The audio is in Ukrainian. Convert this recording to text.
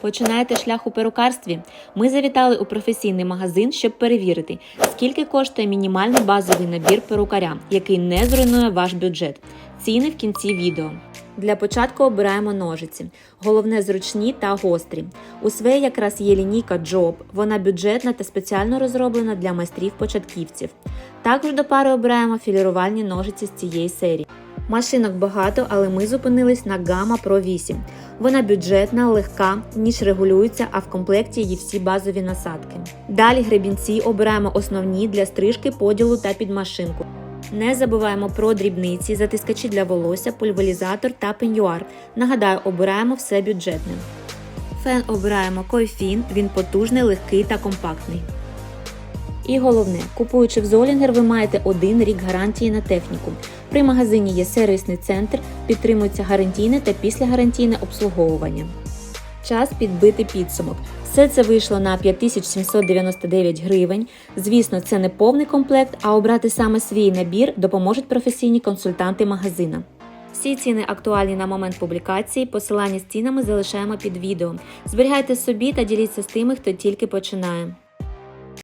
Починаєте шлях у перукарстві? Ми завітали у професійний магазин, щоб перевірити, скільки коштує мінімальний базовий набір перукаря, який не зруйнує ваш бюджет. Ціни в кінці відео. Для початку обираємо ножиці. Головне зручні та гострі. У Свеї якраз є лінійка Job, вона бюджетна та спеціально розроблена для майстрів-початківців. Також до пари обираємо філірувальні ножиці з цієї серії. Машинок багато, але ми зупинились на Gamma Pro 8. Вона бюджетна, легка, ніж регулюється, а в комплекті є всі базові насадки. Далі гребінці обираємо основні для стрижки, поділу та підмашинку. Не забуваємо про дрібниці, затискачі для волосся, пульверізатор та пеньюар. Нагадаю, обираємо все бюджетне. Фен обираємо Койфін, він потужний, легкий та компактний. І головне, купуючи в Золінгер, ви маєте один рік гарантії на техніку. При магазині є сервісний центр, підтримується гарантійне та післягарантійне обслуговування. Час підбити підсумок. Все це вийшло на 5799 гривень. Звісно, це не повний комплект, а обрати саме свій набір допоможуть професійні консультанти магазина. Всі ціни актуальні на момент публікації. Посилання з цінами залишаємо під відео. Зберігайте собі та діліться з тими, хто тільки починає.